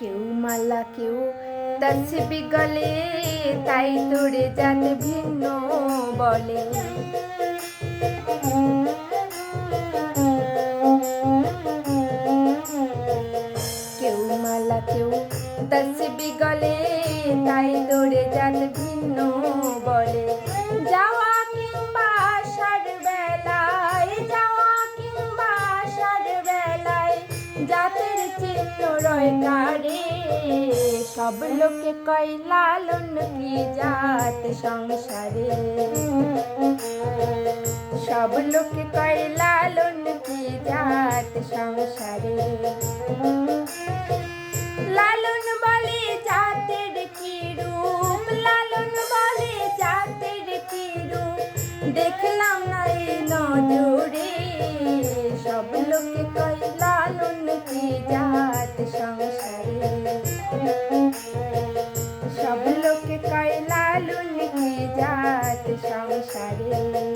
কেউ মালা, কেউ তসবি গলে তাই তোরে জাত ভিন্ন বলে। কেউ মালা, কেউ তসবি গলে তাই তোরে জাত ভিন্ন বলে। যাওয়া যাওয়া জাতের চিহ্ন রয় কারে সব লোকে কয়, লালন কি জাত সংসারে? সব লোকে কয়, লালন কি জাত সংসারে? লালন বলে জাতের কি লালন বলে জাতের কি দেখলাম না এই নজরে। সব লোকে কয় সব লোকে কয় লালন কি জাত সংসারে।